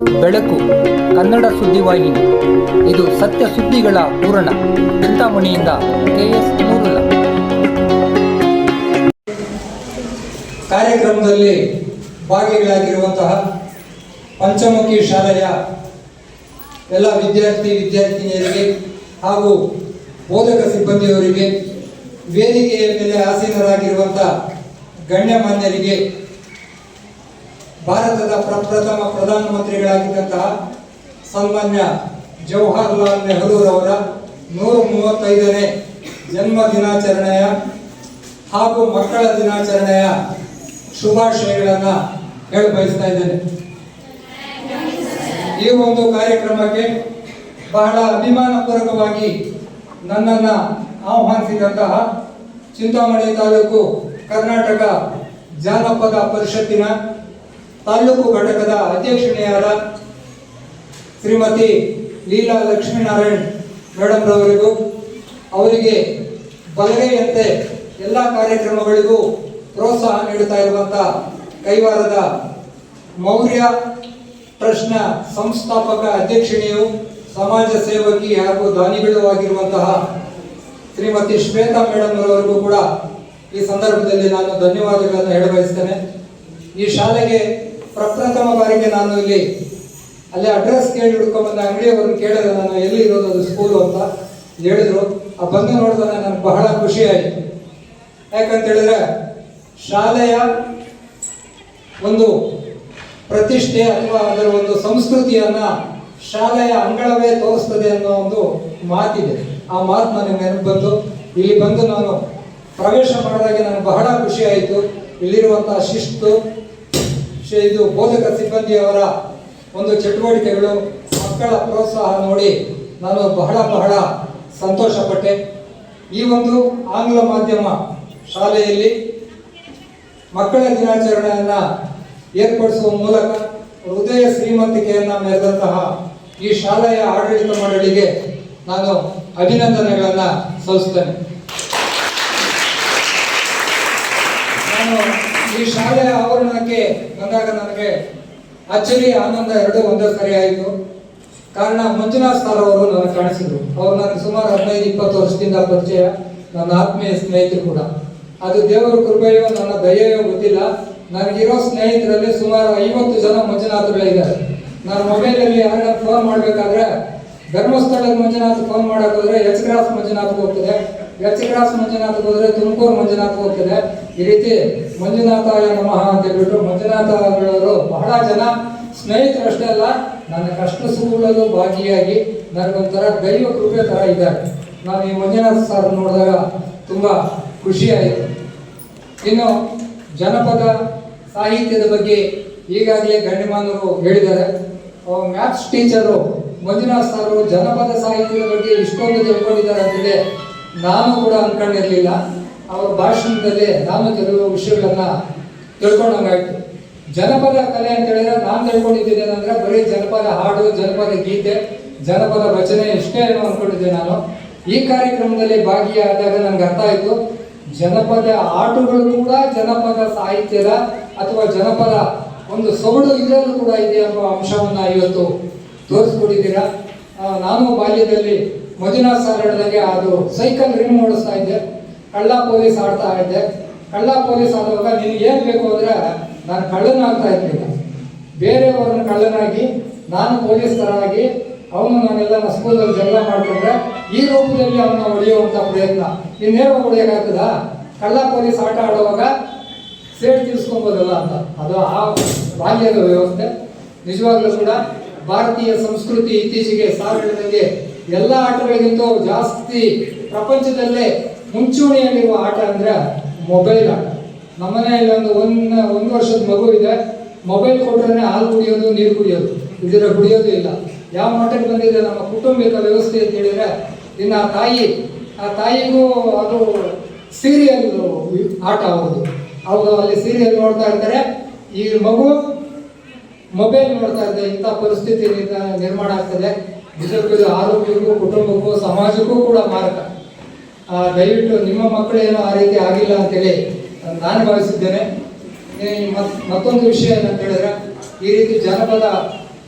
ಬೆಳಕು, ಕನ್ನಡ ಸುದ್ದಿವಾಹಿನಿ ಇದು ಸತ್ಯ ಸುದ್ದಿಗಳ ಪೂರಣ ಚಿಂತಾಮಣಿಯಿಂದ ಕೆಎಸ್ ನೂರುಲ ಕಾರ್ಯಕ್ರಮದಲ್ಲಿ ಭಾಗಿಗಳಾಗಿರುವಂತಹ ಪಂಚಮುಖಿ ಶಾಲೆಯ ಎಲ್ಲ ವಿದ್ಯಾರ್ಥಿ, ವಿದ್ಯಾರ್ಥಿನಿಯರಿಗೆ ಹಾಗೂ ಬೋಧಕ ಸಿಬ್ಬಂದಿಯವರಿಗೆ ವೇದಿಕೆಯ ಮೇಲೆ ಆಸೀನರಾಗಿರುವಂಥ ಗಣ್ಯಮಾನ್ಯರಿಗೆ ಭಾರತದ ಪ್ರಪ್ರಥಮ ಪ್ರಧಾನಮಂತ್ರಿಗಳಾಗಿದ್ದಂತಹ ಸನ್ಮಾನ್ಯ ಜವಾಹರ್ಲಾಲ್ ನೆಹರೂರವರ ನೂರ ಮೂವತ್ತೈದನೇ ಜನ್ಮ ದಿನಾಚರಣೆಯ ಹಾಗೂ ಮಕ್ಕಳ ದಿನಾಚರಣೆಯ ಶುಭಾಶಯಗಳನ್ನು ಹೇಳ ಬಯಸ್ತಾ ಇದ್ದೇನೆ. ಈ ಒಂದು ಕಾರ್ಯಕ್ರಮಕ್ಕೆ ಬಹಳ ಅಭಿಮಾನಪೂರ್ವಕವಾಗಿ ನನ್ನನ್ನು ಆಹ್ವಾನಿಸಿದಂತಹ ಚಿಂತಾಮಣಿ ತಾಲೂಕು ಕರ್ನಾಟಕ ಜಾನಪದ ಪರಿಷತ್ತಿನ ತಾಲೂಕು ಘಟಕದ ಅಧ್ಯಕ್ಷಣೆಯಾದ ಶ್ರೀಮತಿ ಲೀಲಾ ಲಕ್ಷ್ಮೀನಾರಾಯಣ್ ಮೇಡಮ್ ರವರಿಗೂ, ಅವರಿಗೆ ಬಲಗೈಯಂತೆ ಎಲ್ಲ ಕಾರ್ಯಕ್ರಮಗಳಿಗೂ ಪ್ರೋತ್ಸಾಹ ನೀಡುತ್ತಾ ಇರುವಂಥ ಕೈವಾರದ ಮೌರ್ಯ ಟ್ರಸ್ಟ್ನ ಸಂಸ್ಥಾಪಕ ಅಧ್ಯಕ್ಷಿಣಿಯು ಸಮಾಜ ಸೇವಕಿ ಹಾಗೂ ದಾನಿಗಳು ಆಗಿರುವಂತಹ ಶ್ರೀಮತಿ ಶ್ವೇತಾ ಮೇಡಮ್ ರವರಿಗೂ ಕೂಡ ಈ ಸಂದರ್ಭದಲ್ಲಿ ನಾನು ಧನ್ಯವಾದಗಳನ್ನು ಹೇಳಬಯಸ್ತೇನೆ. ಈ ಶಾಲೆಗೆ ಪ್ರಪ್ರಥಮ ಬಾರಿಗೆ ನಾನು ಇಲ್ಲಿ ಅಲ್ಲಿ ಅಡ್ರೆಸ್ ಕೇಳಿ ಹಿಡ್ಕೊಂಡ್ಬಂದ ಅಂಗಡಿಯವರನ್ನು ಕೇಳಿದೆ ನಾನು ಎಲ್ಲಿ ಇರೋದು ಅದು ಸ್ಕೂಲು ಅಂತ ಹೇಳಿದ್ರು. ಆ ಬಂದು ನೋಡಿದಾಗ ನನಗೆ ಬಹಳ ಖುಷಿ ಆಯಿತು. ಯಾಕಂತ ಹೇಳಿದ್ರೆ ಶಾಲೆಯ ಒಂದು ಪ್ರತಿಷ್ಠೆ ಅಥವಾ ಅದರ ಒಂದು ಸಂಸ್ಕೃತಿಯನ್ನ ಶಾಲೆಯ ಅಂಗಳವೇ ತೋರಿಸ್ತದೆ ಅನ್ನೋ ಒಂದು ಮಾತಿದೆ. ಆ ಮಾತು ನನಗೆ ನೆನಪು ಬಂತು ಇಲ್ಲಿ ಬಂದು ನಾನು ಪ್ರವೇಶ ಮಾಡಿದಾಗ ನನಗೆ ಬಹಳ ಖುಷಿ ಆಯಿತು. ಇಲ್ಲಿರುವಂತಹ ಶಿಸ್ತು ಇದು ಬೋಧಕ ಸಿಬ್ಬಂದಿಯವರ ಒಂದು ಚಟುವಟಿಕೆಗಳು ಮಕ್ಕಳ ಪ್ರೋತ್ಸಾಹ ನೋಡಿ ನಾನು ಬಹಳ ಬಹಳ ಸಂತೋಷಪಟ್ಟೆ. ಈ ಒಂದು ಆಂಗ್ಲ ಮಾಧ್ಯಮ ಶಾಲೆಯಲ್ಲಿ ಮಕ್ಕಳ ದಿನಾಚರಣೆಯನ್ನು ಏರ್ಪಡಿಸುವ ಮೂಲಕ ಹೃದಯ ಶ್ರೀಮಂತಿಕೆಯನ್ನ ಮೆರೆದಂತಹ ಈ ಶಾಲೆಯ ಆಡಳಿತ ಮಂಡಳಿಗೆ ನಾನು ಅಭಿನಂದನೆಗಳನ್ನು ಸಲ್ಲಿಸ್ತೇನೆ. ನಾನು ಈ ಶಾಲೆಯ ಆವರಣಕ್ಕೆ ಬಂದಾಗ ನನಗೆ ಅಚ್ಚರಿ ಆನಂದ ಎರಡು ಒಂದೇ ಸರಿ ಆಯಿತು. ಕಾರಣ ಮಂಜುನಾಥ್ ಸರ್ ಅವರು ನನಗೆ ಕಾಣಿಸಿದ್ರು. ಅವ್ರು ನನಗೆ ಸುಮಾರು ಹದಿನೈದು, ಇಪ್ಪತ್ತು ವರ್ಷದಿಂದ ಪರಿಚಯ, ನನ್ನ ಆತ್ಮೀಯ ಸ್ನೇಹಿತರು ಕೂಡ. ಅದು ದೇವರ ಕೃಪೆಯೋ ನನ್ನ ದಯೆಯೋ ಗೊತ್ತಿಲ್ಲ. ನನಗಿರೋ ಸ್ನೇಹಿತರಲ್ಲಿ ಸುಮಾರು ಐವತ್ತು ಜನ ಮಂಜುನಾಥಗಳಿದ್ದಾರೆ ನಾನು ಮೊಬೈಲಲ್ಲಿ ಯಾರನ್ನ ಫೋನ್ ಮಾಡಬೇಕಾದ್ರೆ ಧರ್ಮಸ್ಥಳದ ಮಂಜುನಾಥ್ ಫೋನ್ ಮಾಡೋಕ್ಕೋದ್ರೆ ಎಚ್ ಕ್ರಾಸ್ ಮಂಜುನಾಥ್ ಹೋಗ್ತದೆ. ಎಚ್ ಕ್ರಾಸ್ ಮಂಜುನಾಥ್ ಹೋದ್ರೆ ತುಮಕೂರು ಮಂಜುನಾಥ ಹೋಗ್ತದೆ. ಈ ರೀತಿ ಮಂಜುನಾಥಾಯ ನಮಃ ಅಂತ ಹೇಳ್ಬಿಟ್ಟು ಮಂಜುನಾಥರು ಬಹಳ ಜನ. ಸ್ನೇಹಿತರಷ್ಟೇ ಅಲ್ಲ, ನನ್ನ ಕಷ್ಟ ಸುಖಗಳಲ್ಲೂ ಭಾಗಿಯಾಗಿ ನನಗೊಂಥರ ದೈವ ಕೃಪೆ ತರ ಇದ್ದಾರೆ. ನಾನು ಈ ಮಂಜುನಾಥ ಸರ್ ನೋಡಿದಾಗ ತುಂಬಾ ಖುಷಿ ಆಯಿತು. ಇನ್ನು ಜನಪದ ಸಾಹಿತ್ಯದ ಬಗ್ಗೆ ಈಗಾಗಲೇ ಗಣ್ಯಮಾನರು ಹೇಳಿದ್ದಾರೆ. ಮ್ಯಾಥ್ಸ್ ಟೀಚರು ಮಂಜುನಾಥ್ ಸರ್ ಜನಪದ ಸಾಹಿತ್ಯದ ಬಗ್ಗೆ ಇಷ್ಟೊಂದು ತಿಳ್ಕೊಂಡಿದ್ದಾರೆ ಅಂತೇಳಿ ನಾನು ಕೂಡ ಅನ್ಕೊಂಡಿರ್ಲಿಲ್ಲ ಅವರ ಭಾಷಣದಲ್ಲಿ ನಾನು ಕೆಲವು ವಿಷಯಗಳನ್ನ ತಿಳ್ಕೊಂಡಂಗಾಯ್ತು. ಜನಪದ ಕಲೆ ಅಂತ ಹೇಳಿದ್ರೆ ನಾನು ತಿಳ್ಕೊಂಡಿದ್ದೇನೆ ಅಂದ್ರೆ ಬರೀ ಜನಪದ ಹಾಡು, ಜನಪದ ಗೀತೆ, ಜನಪದ ರಚನೆ ಇಷ್ಟೇ ಏನೋ ಅನ್ಕೊಂಡಿದ್ದೆ ನಾನು. ಈ ಕಾರ್ಯಕ್ರಮದಲ್ಲಿ ಭಾಗಿಯಾದಾಗ ನನಗೆ ಅರ್ಥ ಆಯ್ತು. ಜನಪದ ಆಟಗಳು ಕೂಡ ಜನಪದ ಸಾಹಿತ್ಯದ ಅಥವಾ ಜನಪದ ಒಂದು ಸೊಗಡು ಇದರಲ್ಲೂ ಕೂಡ ಇದೆ ಎಂಬ ಅಂಶವನ್ನು ಇವತ್ತು ತೋರಿಸ್ಕೊಟ್ಟಿದ್ದೀರಾ. ನಾನು ಬಾಲ್ಯದಲ್ಲಿ ಮಂಜುನಾಥ್ ಸರ್ ಅದು ಸೈಕಲ್ ರಿಮ್ ಓಡಿಸ್ತಾ ಇದ್ದೆ. ಕಳ್ಳ ಪೊಲೀಸ್ ಆಡ್ತಾ ಇದ್ದೆ. ಕಳ್ಳ ಪೊಲೀಸ್ ಆಡುವಾಗ ನಿನಗೆ ಏನ್ ಬೇಕು ಅಂದ್ರೆ ನಾನು ಕಳ್ಳನಾಗ್ತಾ ಇರ್ಲಿಲ್ಲ ಬೇರೆಯವ್ರನ್ನ ಕಳ್ಳನಾಗಿ, ನಾನು ಪೊಲೀಸ್ ತರಾಗಿ, ಅವನು ನಾನೆಲ್ಲ ಸ್ಕೂಲಲ್ಲಿ ಜಗಳ ಮಾಡಿಕೊಂಡ್ರೆ ಈ ರೂಪದಲ್ಲಿ ಅವನ್ನ ಹೊಡೆಯುವಂಥ ಪ್ರಯತ್ನ. ಇನ್ನೇನು ಹೊಡೆಯೋಕ್ಕಾಗ್ತದ ಕಳ್ಳ ಪೊಲೀಸ್ ಆಟ ಆಡುವಾಗ ಸೇಟ್ ತೀರಿಸ್ಕೊಬೋದಲ್ಲ ಅಂತ. ಅದು ಆ ಬಾಲ್ಯದ ವ್ಯವಸ್ಥೆ. ನಿಜವಾಗ್ಲೂ ಕೂಡ ಭಾರತೀಯ ಸಂಸ್ಕೃತಿ ಇತ್ತೀಚೆಗೆ ಹೇಳಿದಂಗೆ ಎಲ್ಲ ಆಟಗಳಿಗಿಂತ ಜಾಸ್ತಿ ಪ್ರಪಂಚದಲ್ಲೇ ಮುಂಚೂಣಿಯಲ್ಲಿರುವ ಆಟ ಅಂದ್ರೆ ಮೊಬೈಲ್ ಆಟ. ನಮ್ಮನೆಯಲ್ಲಿ ಒಂದು ಒಂದ್, ಒಂದು ವರ್ಷದ ಮಗು ಇದೆ ಮೊಬೈಲ್ ಕೊಟ್ರೆ ಹಾಲು ಕುಡಿಯೋದು, ನೀರು ಕುಡಿಯೋದು. ಇದರ ಕುಡಿಯೋದು ಇಲ್ಲ. ಯಾವ ಮಟ್ಟಕ್ಕೆ ಬಂದಿದೆ ನಮ್ಮ ಕುಟುಂಬಿಕ ವ್ಯವಸ್ಥೆ ಅಂತ ಹೇಳಿದ್ರೆ, ಇನ್ನು ಆ ತಾಯಿ, ಆ ತಾಯಿಗೂ ಅದು ಸೀರಿಯಲ್ ಆಟ ಆಗೋದು ಅವರು ಅಲ್ಲಿ ಸೀರಿಯಲ್ ನೋಡ್ತಾ ಇರ್ತಾರೆ. ಈ ಮಗು ಮೊಬೈಲ್ ನೋಡ್ತಾ ಇದ್ದೆ ಇಂಥ ಪರಿಸ್ಥಿತಿ ನಿರ್- ನಿರ್ಮಾಣ ಆಗ್ತದೆ. ನಿಜಕ್ಕೂ ಇದು ಆರೋಗ್ಯಕ್ಕೂ, ಕುಟುಂಬಕ್ಕೂ, ಸಮಾಜಕ್ಕೂ ಕೂಡ ಮಾರಕ. ದಯವಿಟ್ಟು ನಿಮ್ಮ ಮಕ್ಕಳೇನೋ ಆ ರೀತಿ ಆಗಿಲ್ಲ ಅಂತೇಳಿ ನಾನು ಭಾವಿಸಿದ್ದೇನೆ. ಮತ್ತೊಂದು ವಿಷಯ ಏನಂತ ಹೇಳಿದ್ರೆ, ಈ ರೀತಿ ಜನಪದ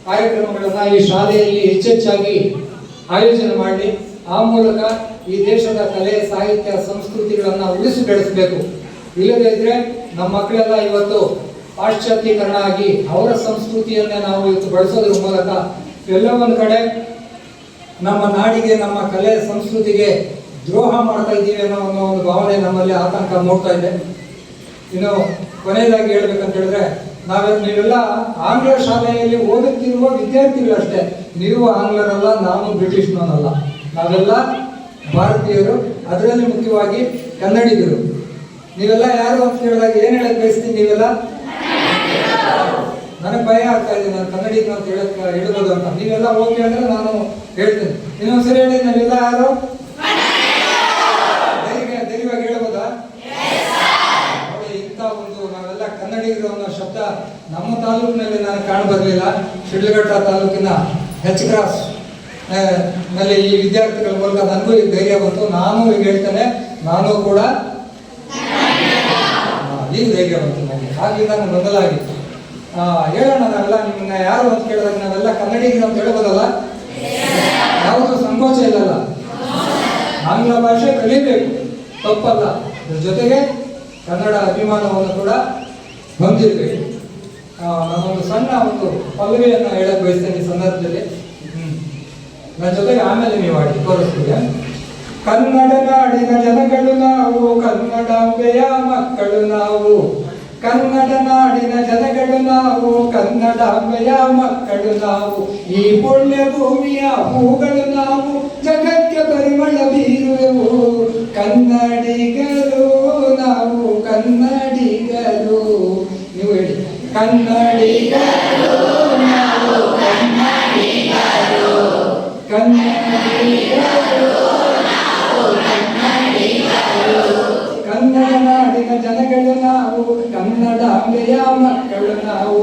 ಕಾರ್ಯಕ್ರಮಗಳನ್ನ ಈ ಶಾಲೆಯಲ್ಲಿ ಹೆಚ್ಚೆಚ್ಚಾಗಿ ಆಯೋಜನೆ ಮಾಡಿ, ಆ ಮೂಲಕ ಈ ದೇಶದ ಕಲೆ, ಸಾಹಿತ್ಯ, ಸಂಸ್ಕೃತಿಗಳನ್ನ ಉಳಿಸಿ ಬೆಳೆಸಬೇಕು. ಇಲ್ಲದೇ ಇದ್ರೆ ನಮ್ಮ ಮಕ್ಕಳೆಲ್ಲ ಇವತ್ತು ಪಾಶ್ಚಾತ್ಯೀಕರಣ ಆಗಿ ಅವರ ಸಂಸ್ಕೃತಿಯನ್ನೇ ನಾವು ಇವತ್ತು ಬಳಸೋದ್ರ ಮೂಲಕ ಎಲ್ಲ ಒಂದು ಕಡೆ ನಮ್ಮ ನಾಡಿಗೆ, ನಮ್ಮ ಕಲೆ, ಸಂಸ್ಕೃತಿಗೆ ದ್ರೋಹ ಮಾಡ್ತಾ ಇದ್ದೀವಿ ಅನ್ನೋ ಅನ್ನೋ ಒಂದು ಭಾವನೆ ನಮ್ಮಲ್ಲಿ ಆತಂಕ ಮೂಡ್ತಾ ಇದೆ. ಇನ್ನು ಕೊನೆಯದಾಗಿ ಹೇಳ್ಬೇಕಂತ ಹೇಳಿದ್ರೆ, ನಾವೇ ನೀವೆಲ್ಲ ಆಂಗ್ಲ ಶಾಲೆಯಲ್ಲಿ ಓದುತ್ತಿರುವ ವಿದ್ಯಾರ್ಥಿಗಳಷ್ಟೇ ನೀವು ಆಂಗ್ಲರಲ್ಲ, ನಾನು ಬ್ರಿಟಿಷ್ನವನಲ್ಲ ನಾವೆಲ್ಲ ಭಾರತೀಯರು, ಅದರಲ್ಲಿ ಮುಖ್ಯವಾಗಿ ಕನ್ನಡಿಗರು. ನೀವೆಲ್ಲ ಯಾರು ಅಂತ ಹೇಳಿದಾಗ ಏನು ಹೇಳಕ್ ಬಯಸ್ತೀನಿ ನೀವೆಲ್ಲ? ನನಗೆ ಭಯ ಆಗ್ತಾ ಇದೆ ನಾನು ಕನ್ನಡಿಗ ಅಂತ ಹೇಳಕ್ ಹೇಳ್ಬೋದು ಅಂತ. ನೀವೆಲ್ಲ ಓಕೆ ಅಂದ್ರೆ ನಾನು ಹೇಳ್ತೀನಿ. ಇನ್ನೊಂದ್ಸರಿ ಹೇಳಿ ನಾವೆಲ್ಲ ಯಾರು? ಧೈರ್ಯ ಧೈರ್ಯವಾಗಿ ಹೇಳ್ಬೋದಾ? ನೋಡಿ ಇಂಥ ಒಂದು ನಾವೆಲ್ಲ ಕನ್ನಡಿಗರು ಅನ್ನೋ ಶಬ್ದ ನಮ್ಮ ತಾಲೂಕಿನಲ್ಲಿ ನಾನು ಕಾಣ ಬರಲಿಲ್ಲ. ಶಿಡ್ಲಘಟ್ಟ ತಾಲೂಕಿನ ಹೆಚ್ ಕ್ರಾಸ್ನಲ್ಲಿ ಈ ವಿದ್ಯಾರ್ಥಿಗಳ ಮೂಲಕ ನನಗೂ ಈ ಧೈರ್ಯ ಬಂತು. ನಾನು ಈಗ ಹೇಳ್ತೇನೆ ನಾನು ಕೂಡ ಈ ಈಗ ಧೈರ್ಯ ಬಂತು ನನಗೆ. ಹಾಗೆ ನಾನು ಬದಲಾಗಿತ್ತು ಹೇಳೋಣ ನಾವೆಲ್ಲ ನಿಮ್ಮನ್ನ ಯಾರು ಅಂತ ಕೇಳಿದಾಗ ನಾವೆಲ್ಲ ಕನ್ನಡಿಗರು ಅಂತ ಹೇಳ್ಬೋದಲ್ಲ? ಯಾವುದು ಸಂಕೋಚ ಇಲ್ಲಲ್ಲ? ಆಂಗ್ಲ ಭಾಷೆ ಕಲಿಬೇಕು, ತಪ್ಪಲ್ಲ. ಅದ್ರ ಜೊತೆಗೆ ಕನ್ನಡ ಅಭಿಮಾನವನ್ನು ಕೂಡ ಹೊಂದಿರಬೇಕು. ನಾನೊಂದು ಸಣ್ಣ ಒಂದು ಪಲ್ಲವಿಯನ್ನು ಹೇಳಕ್ ಬಯಸ್ತೇನೆ ಈ ಸಂದರ್ಭದಲ್ಲಿ. ನನ್ನ ಜೊತೆಗೆ ಆಮೇಲೆ ನೀವು ಆಡಿ, ತೋರಿಸ್ತೀವಿ. ಕನ್ನಡ ನಾಡಿನ ಜನಗಳು ನಾವು, ಕನ್ನಡ ಮಕ್ಕಳು ನಾವು. ಕನ್ನಡ ನಾಡಿನ ಜನಗಳು ನಾವು ಕನ್ನಡಾಂಬೆಯ ಮಕ್ಕಳು ನಾವು, ಈ ಪುಣ್ಯ ಭೂಮಿಯ ಹೂಗಳು ನಾವು, ಜಗಕ್ಕೆ ಪರಿಮಳ ಬೀರುವೆವು. ಕನ್ನಡಿಗರು ನಾವು, ಕನ್ನಡಿಗರು. ನೀವು ಹೇಳಿ, ಕನ್ನಡಿಗರು ನಾವು, ಕನ್ನಡಿಗರು. ಕನ್ನಡಿಗರು ನಾವು ನಾಡಿನ ಜನಗಳು ನಾವು ಕನ್ನಡ ಮಕ್ಕಳು ನಾವು